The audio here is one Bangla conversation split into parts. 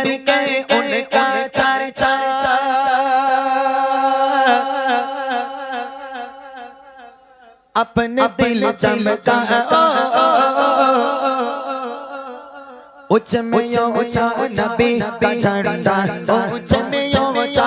करके उनका चर्चा अपने दिल चमका उच्च में ऊँचा नबी का झंडा उच्च में ऊँचा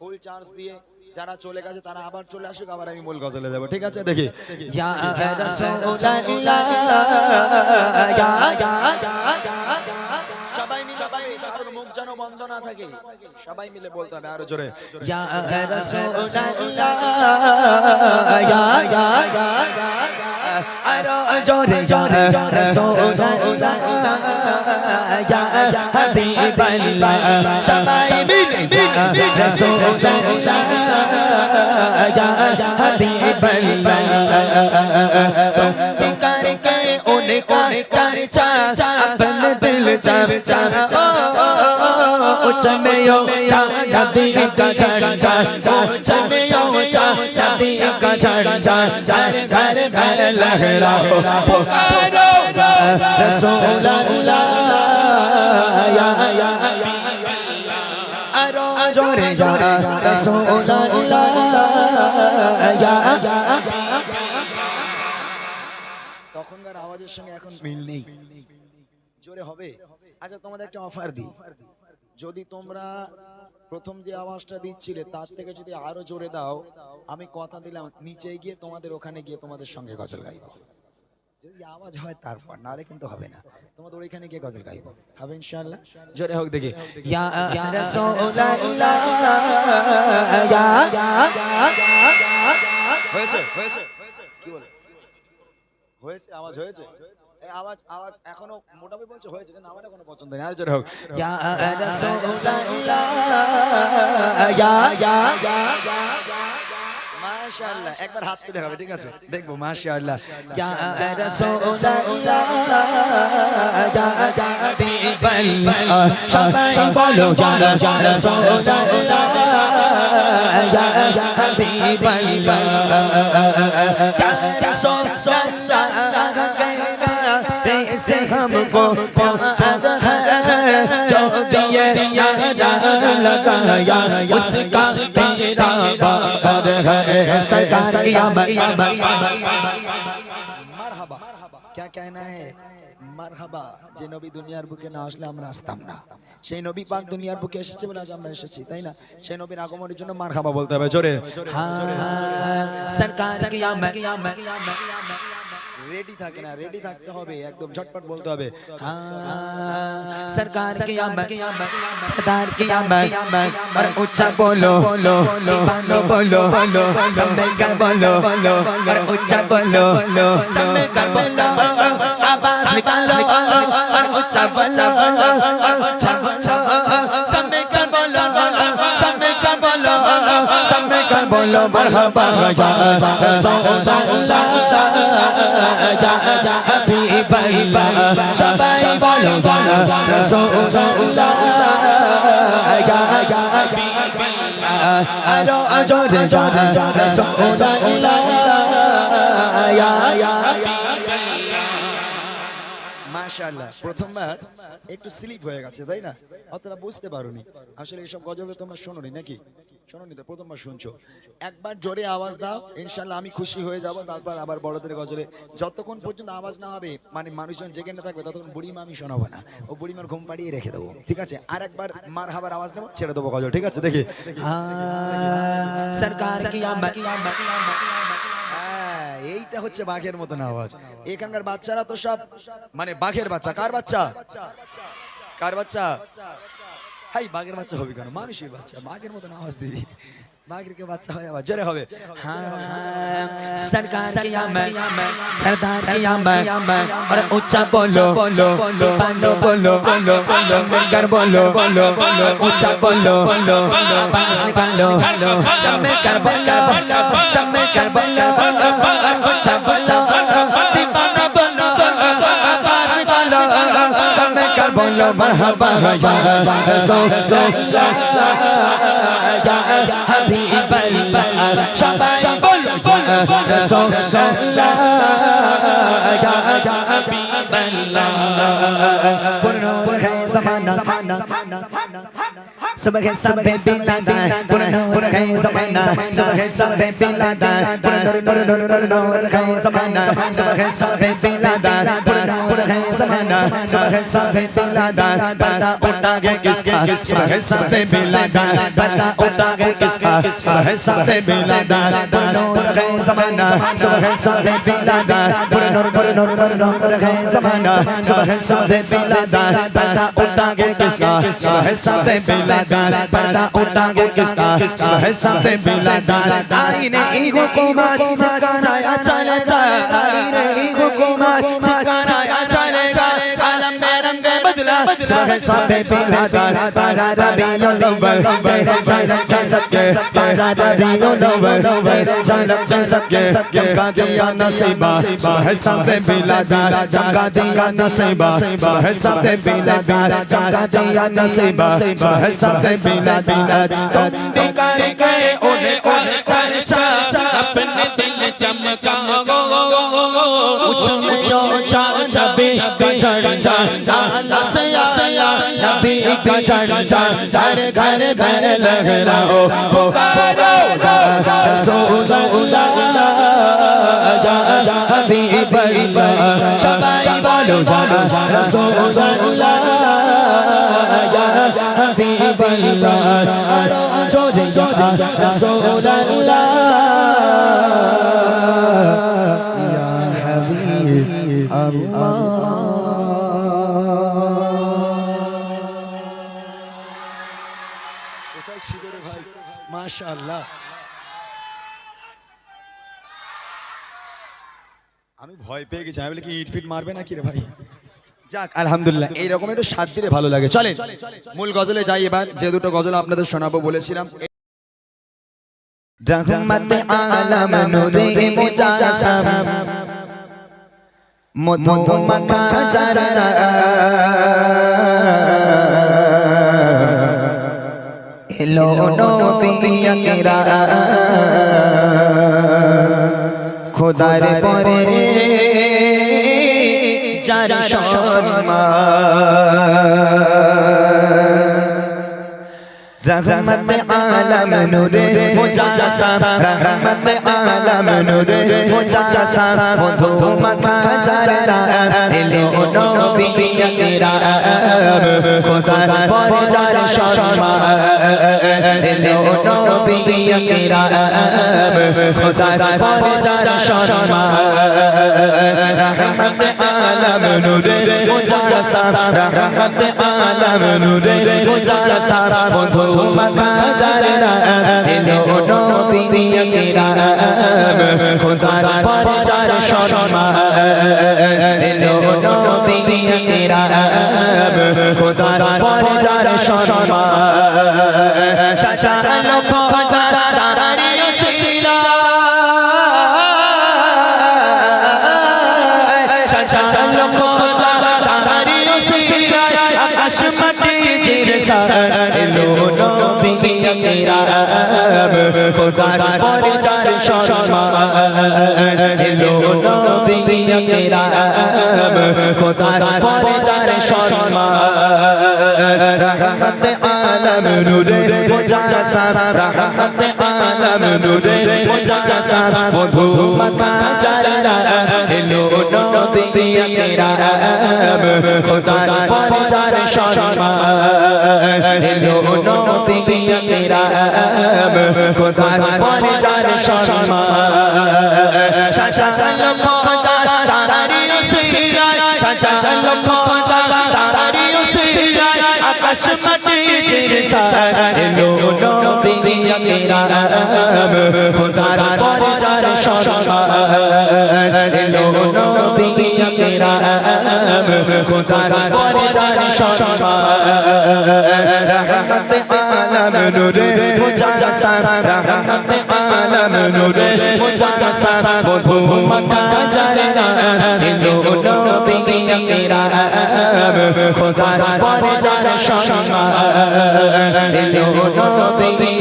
ফুল চার্জ দিয়ে যারা চলে গেছে তারা আবার চলে আসুক আবার আমি মূল গজলে যাব ঠিক আছে দেখি ইয়া রাসূলুল্লাহ ইয়া ইয়া ইয়া সবাই মিলে সবাই মিলে কারোর মুখ যেন বন্ধ না থাকে সবাই মিলে বলতে হবে আরও জোরে ইয়া রাসূলুল্লাহ ইয়া ইয়া ইয়া আরও জোরে জোরে রাসূলুল্লাহ ইয়া হাবিবাল্লাহ সবাই মিলে রাসূলুল্লাহ ইয়া হাবিবাল্লাহ তুমি কার কে অনেক চার চার उनका चर्चा अपने दिल चर्चा उच्च में यो नबी का झंडा उच्च में यो नबी का झंडा घर घर में लहरा हो पुकारो रसूल अल्लाह या या अरो जोरे या रसूल अल्लाह या তখনকার আওয়াজের সঙ্গে এখন মিল নেই জোরে হবে। আচ্ছা তোমাদের একটা অফার দিই। যদি তোমরা প্রথম যে আওয়াজটা দিচ্ছিলে, তার থেকে যদি আরও জোরে দাও, আমি কথা দিলাম, নিচে গিয়ে তোমাদের ওখানে গিয়ে তোমাদের সঙ্গে গজল গাইব। যদি আওয়াজ হয় তারপর নারে কিন্তু হবে না। তোমাদের ওইখানে গিয়ে গজল গাইব। হবে ইনশাআল্লাহ? জোরে হোক দেখি। ইয়া রাসূলুল্লাহ হয়েছে হয়েছে। কি বলে? হয়েছে, আওয়াজ হয়েছে? আওয়াজ আওয়াজ এখনও মোটামুটি পর্যন্ত হয়েছে কিন্তু আমার এখনও পছন্দ নেই আর জোরে হোক ইয়া রাসূলুল্লাহ ইয়া ইয়া ইয়া মাশাআল্লাহ একবার হাত তুলে হবে ঠিক আছে দেখব মাশাআল্লাহ ইয়া রাসূলুল্লাহ ইয়া হাবিবাল্লাহ সবাই বলো ইয়া রাসূলুল্লাহ ইয়া হাবিবাল্লাহ हमको प्यार है जो दिए यारा लगाया उसका मेरा बार है सरकार किया মারহাবা क्या कहना है মারহাবা যে নবী দুনিয়ার বুকে না আসলে আমরা আসতাম না সেই নবী পাক দুনিয়ার বুকে এসেছে বলে আজ আমরা এসেছি তাই না সেই নবীর আগমনের জন্য মারহাবা বলতে হবে জোরে हाँ सरकार किया রেডি থাকে না রেডি থাকতে হবে একদম ঝটপট বলতে হবে সরকার কি আমক সরদার কি আমক আর উচ্চা বলো দিবানো বলো সম্মেল কর বলো আর উচ্চা বলো সম্মেল কর বলো আবাজ নিকালো আর উচ্চা বলো বলো মারহাবা ইয়া মাশাআল্লাহ প্রথমবার একটু স্লিপ হয়ে গেছে তাই না অতটা বুঝতে পারোনি আসলে এইসব গজল তোমরা শোনোনি নাকি শোনোনি তো প্রথমবার শুনছো। একবার জোরে আওয়াজ দাও ইনশাল্লাহ আমি খুশি হয়ে তারপর আবার বড়দের গজলে। যতক্ষণ পর্যন্ত আওয়াজ না হবে মানে মানুষজন থাকবে, ততক্ষণ আমি শোনাবো না। ও ঘুম পাড়িয়ে রেখে দেবো, ঠিক আছে? আর একবার মার আওয়াজ নেব, ছেড়ে দেবো গজল, ঠিক আছে? দেখি। হ্যাঁ, হ্যাঁ, এইটা হচ্ছে বাঘের মতন আওয়াজ। এখানকার বাচ্চারা তো সব মানে বাঘের বাচ্চা। কার বাচ্চা? কার বাচ্চা? হাই বাঘের বাচ্চা হবে কেন মানুষের বাচ্চা বাঘের মতন আওয়াজ দিবি বাঘের বাচ্চা হয় আবার জোরে হবে সরকার বলো মারহাবা হাবিব সবাই বলো হাবিব জমানা ज़माना सब है सब है बिलादा पुरनूर है ज़माना सब है सब है बिलादा पुरनूर नूर नूर नूर नूर है ज़माना सब है सब है बिलादा पुरनूर है ज़माना सब है सब है बिलादा पर्दा उठा के किसका सब है सब है बिलादा पर्दा उठा के किसका सब है सब है बिलादा पुरनूर है ज़माना सब है सब है बिलादा पुरनूर नूर नूर नूर नूर है ज़माना सब है सब है बिलादा पर्दा उठा के किसका सब है सब मिलादार पर्दा उठागे किसका? सुबह सब मिलादार आईने ईगो को मार सकाना या चले जा आईने ईगो को मार सकाना Sahar sabe biladar Para Rabiul Awal Tere jainam jain satye Para Rabiul Awal Tere jainam jain satye Chamka diya nasiba Sahar sabe biladar Chamka diya nasiba Sahar sabe biladar Chamka diya nasiba Sahar sabe biladar Tum dikar gaye ole ole charcha Apne dil chamka go go go go Uchme yo charcha झंडा अल्लाह से अल्लाह नबी का झंडा घर घर घर लग रहा हो पुकारो रसूल अल्लाह जा हबीब अल्लाह सबाई बोलो जा रसूल अल्लाह या हबीब अल्लाह जोरे जा रसूल अल्लाह या हबीब अल्लाह মাশাল্লাহ আমি ভয় পেয়ে গেছি আমি বলি কি ইট ফিট মারবে না কি রে ভাই? যাক আলহামদুলিল্লাহ এইরকম একটু সাত দিলে ভালো লাগে। চলেন মূল গজলে যাই এবার যে দুটো গজল আপনাদের শোনাবো বলেছিলাম। রহমত আলম নূরে মুজাসম মধু মাখা জানা এলো দিয়া তেরা। খোদার পরে যার সম্মান। रहमत आलम नूरे मुजासा रहमत आलम नूरे मुजासा मधु मका चरना एलो नबी अकराम खुदा पर जार शर्मा एलो नबी अकराम खुदा पर जार शर्मा रहमत आलम नूरे मुजासा रहमत आलम नूरे मुजासा মাথা জানে না এলো নবী একরাম খোদার পরিচয় সম্মান এলো নবী একরাম খোদার পরিচয় সম্মান সাজানো খোদা তারে উসিলা সাজানো খোদা তারে উসিলা আকাশ মাটি এলো নবী আকরাম খোদার পরে চার সম্মান। এলো নবী আকরাম খোদার পরে চার সম্মান। রহমত আলম, নূরে মুজাসা রহমত আলম নূরে মধু এলো নবী আকরাম খোদার পরে চার সম্মান এলো নবী আকরাম খোদার পরে সম্মান শাশা লক্ষ তাহারি উসিলা লক্ষ তাহারি আকাশ আকাশ মাটি ছেড়ে সারা লো নবী আকরাম খোদার পরে যার সম্মান এলো নবী আকরাম খোদার পরে যার সম্মান রহমত আলম নূরে মুজাসা রহমত আলম নূরে মুজাসা বধু মক্কা জানা এলো নবী আকরাম খোদার পরে যার সম্মান এলো নবী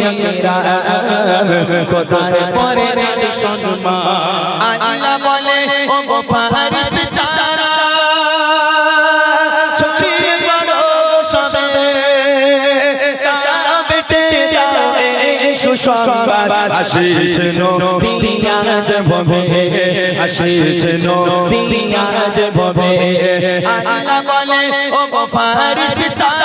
আকরাম খোদার পরে সম্মান। আল্লাহ বলে ও গো ফারিস তারা ছড়িয়ে পড়ো সবে তারা দাও সুসংবাদ। আসিছে নবী আজ ভবে আসিছে নবী আজ ভবে। আল্লাহ বলে ও গো ফারিস তারা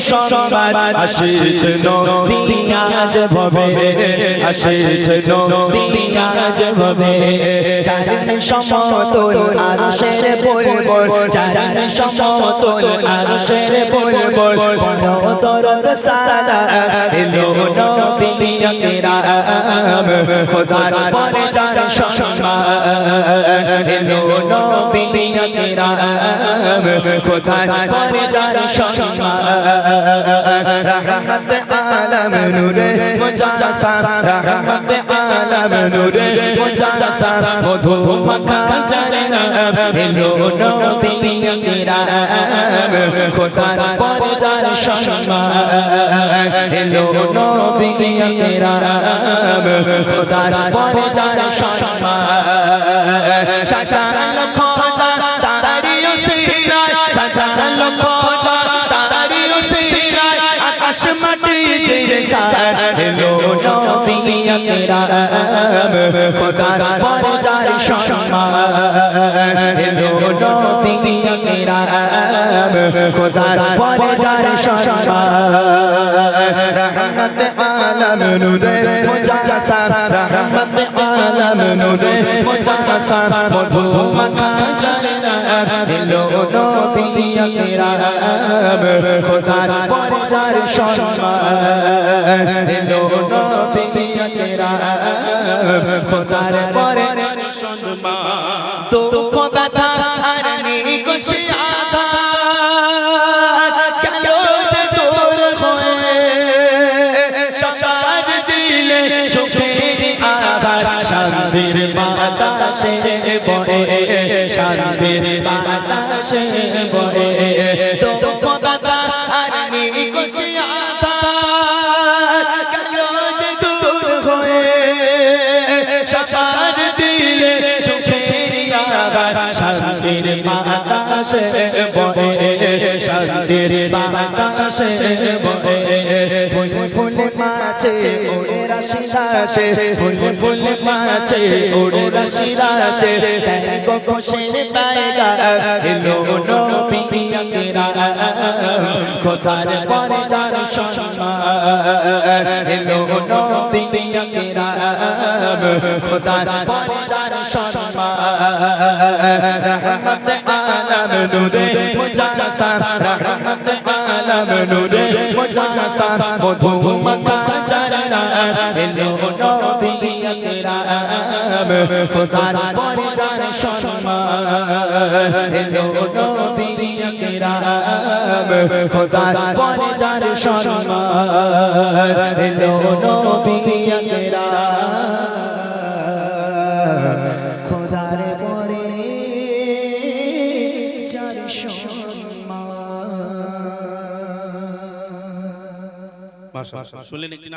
সুসংবাদ আসিছে নবী। আজ ভবে আসিছে নবী। আজ ভবে। জান সমতল আরশের বলবল। জান সমতল আরশের বলবল। বড় দরদ সালা এলো নবী আকরাম। খোদার পরে যার সম্মান। এলো নবী আকরাম খোদার পরে যার সম্মান। রহমত আলম নূরে মুজাসা রহমত আলম নূরে মধু মাখা জানা এলো নবী পরে যার সম্মান। এলো নবী শাশান খোদার পরে যার সম্মান নবী আকরাম খোদার পরে যার সম্মান। রহমত আলম নূরে মুজাসা। রহমত আলম নূরে মুজাসা। মধু মাখা জানা এলো নবী আকরাম খোদার পরে যার সম্মান এলো নবী আকরাম খোদার পরে দুঃখ ব্যথা আর নেই খুশি আঘাত কেন যে দূর হয়ে সবার দিলে সুখের আঘাত শান্তির বাতাসে বয়ে শান্তির বাতাসে বয়ে দুঃখ বাতাসে বয়ে শান্তির বাতাসে বয়ে। ফুল ফুল মাছে ওড়ে রাশি রাশে ফুল ফুল মাছে ওড়ে রাশি রাশে খোদার পরে যার সম্মান, এলো নবী আকরাম খোদার পরে যার রহমত আলম নূরে মুজাসা রহমত আলম নূরে মুজাসা মধু মাখা জানা এলো নবী আকরাম খোদার পরে যার সম্মান এলো নবী আকরাম খোদার পরে যার সম্মান এলো নবী আকরাম শুনলেন একটি